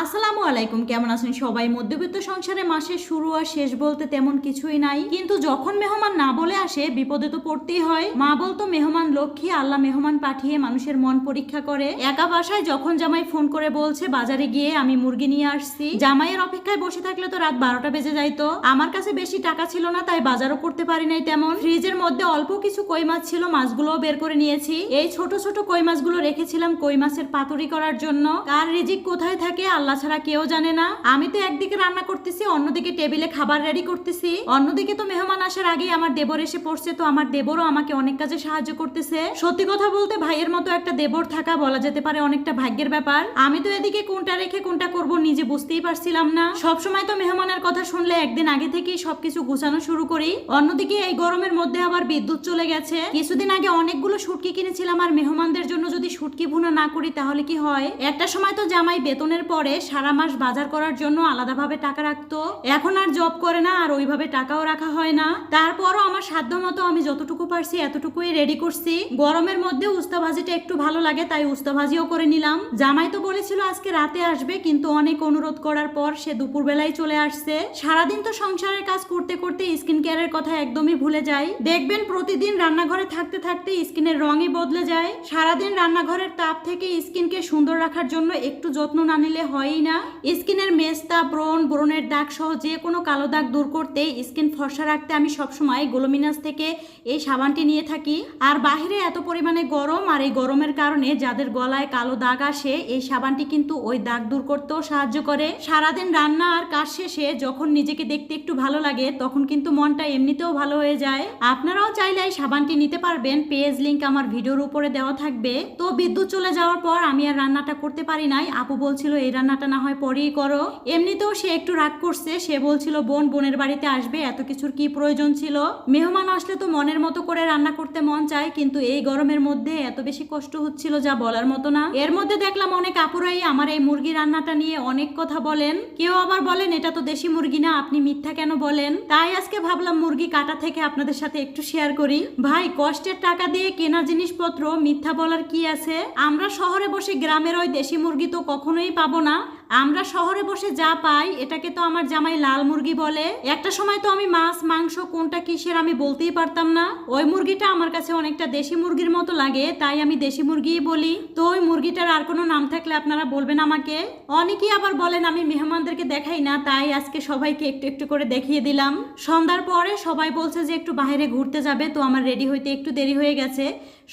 আসসালামু আলাইকুম, কেমন আছেন সবাই? মধ্যবিত্ত সংসারে মাসের শুরু আর শেষ বলতে তেমন কিছুই নাই। কিন্তু যখন মেহমান না বলে আসে, বিপদে তো পড়তেই হয়। মা বলতো, মেহমান লক্ষ্মী, আল্লাহ মেহমান পাঠিয়ে মানুষের মন পরীক্ষা করে। একা বাসায় যখন জামাই ফোন করে বলছে, বাজারে গিয়ে আমি মুরগি নিয়ে আসছি। জামাইয়ের অপেক্ষায় বসে থাকলে তো রাত বারোটা বেজে যাইতো। আমার কাছে বেশি টাকা ছিল না, তাই বাজারও করতে পারি নাই তেমন। ফ্রিজের মধ্যে অল্প কিছু কই মাছ ছিল, মাছগুলোও বের করে নিয়েছি। এই ছোট ছোট কই মাছগুলো রেখেছিলাম কই মাছের পাতুরি করার জন্য। কার রিজিক কোথায় থাকে আল্লাহ ছাড়া কেউ জানে না। আমি তো একদিকে রান্না করতেছি, অন্যদিকে টেবিলে খাবার রেডি করতেছি। অন্যদিকে তো মেহমান আসার আগেই আমার দেবর এসে পড়ছে, তো আমার দেবরও আমাকে অনেক কাজে সাহায্য করতেছে। সত্যি কথা বলতে ভাইয়ের মতো একটা দেবর থাকা বলা যেতে পারে অনেকটা ভাগ্যের ব্যাপার। আমি তো এদিকে কোনটা রেখে কোনটা করব নিজে বুঝতেই পারছিলাম না। সব সময় তো মেহমানের কথা শুনলে একদিন আগে থেকেই সবকিছু গুছানো শুরু করি। অন্যদিকে এই গরমের মধ্যে আবার বিদ্যুৎ চলে গেছে। কিছুদিন আগে অনেকগুলো সুটকি কিনেছিলাম আর মেহমানদের জন্য যদি শুটকি ভুনা না করি তাহলে কি হয়? একটা সময় তো জামাই বেতনের পরে সারা মাস বাজার করার জন্য আলাদাভাবে টাকা রাখতো। এখন আর জব করে না, আর ওইভাবে টাকাও রাখা হয় না। তারপরও আমার সাধ্য মতো আমি যতটুকু পারছি এতটুকুই রেডি করছি। গরমের মধ্যে উস্তা ভাজিটা একটু ভালো লাগে, তাই উস্তা ভাজিও করে নিলাম। জামাই তো বলেছিল আজকে রাতে আসবে, কিন্তু অনেক অনুরোধ করার পর সে দুপুর বেলায় চলে আসছে। সারাদিন তো সংসারের কাজ করতে করতে স্কিন কেয়ারের কথা একদমই ভুলে যাই দেখবেন প্রতিদিন রান্নাঘরে থাকতে থাকতে স্কিনের রঙই বদলে যায়। সারাদিন রান্নাঘরের তাপ থেকে স্কিনকে সুন্দর রাখার জন্য একটু যত্ন না নিলে হয়ই না। স্কিনের মেস্তা ব্রণ, ব্রণের দাগ সহ যে কোনো কালো দাগ দূর করতে স্কিন ফর্সা রাখতে আমি সবসময় গোলোমিনাস থেকে এই সাবানটি নিয়ে থাকি। আর বাহিরে এত পরিমাণে গরম আর এই গরমের কারণে যাদের গলায় কালো দাগ আসে, এই সাবানটি কিন্তু ওই দাগ দূর করতেও সাহায্য করে। সারাদিন রান্না আর কাজ শেষে যখন নিজেকে দেখতে একটু ভালো লাগে, তখন কিন্তু মনটা এমনিতেও ভালো হয়ে যায়। আপনারাও চাইলে এই সাবানটি নিতে পারবেন। পেজ লিঙ্ক আমার ভিডিওর উপরে দেওয়া থাকবে। তো বিদ্যুৎ চলে যাওয়ার পর আমি আর রান্নাটা করতে পারি নাই। আপু বলছিল, এই রান্নাটা না হয় পরেই করো। এমনিতেও সে একটু রাগ করছে। সে বলছিল, বোন, বোনের বাড়িতে আসবে, এত কিছুর কি প্রয়োজন ছিল? মেহমান আসলে তো মনের মতো করে রান্না করতে মন চায়, কিন্তু এই গরমের মধ্যে এত বেশি কষ্ট হচ্ছিল যা বলার মতো না। এর মধ্যে দেখলাম অনেক আপুরাই আমার এই মুরগি রান্নাটা নিয়ে অনেক কথা বলেন। কেউ আবার বলেন, এটা তো দেশি মুরগি না, আপনি মিথ্যা কেন বলেন? তাই আজকে ভাবলাম মুরগি কাটা থেকে আপনাদের সাথে একটু শেয়ার করি। ভাই, কষ্টের টাকা দিয়ে কেনা জিনিসপত্র মিথ্যা বলার কি আছে? আমরা শহরে বসে গ্রামের ওই দেশি মুরগি তো কখনোই পাবো না। আমরা শহরে বসে যা পাই, এটাকে তো আমার জামাই লাল মুরগি বলে। একটা সময় তো আমি মাছ, মাংস, কোনটা কিসের আমি বলতেই পারতাম না। ওই মুরগিটা আমার কাছে অনেকটা দেশি মুরগির মতো লাগে, তাই আমি দেশি মুরগিই বলি। তো ওই মুরগিটার আর কোনো নাম থাকলে আপনারা বলবেন আমাকে। অনেকেই আবার বলেন, আমি মেহমানদেরকে দেখাই না, তাই আজকে সবাইকে একটু একটু করে দেখিয়ে দিলাম। সন্ধ্যার পরে সবাই বলছে যে, একটু বাইরে ঘুরতে যাবে। তো আমার রেডি হইতে একটু দেরি হয়ে গেছে।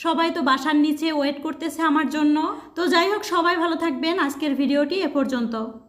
সবাই তো বাসার নিচে ওয়েট করতেছে আমার জন্য। তো যাই হোক, সবাই ভালো থাকবেন। আজকের ভিডিওটি এ পর্যন্ত pronto.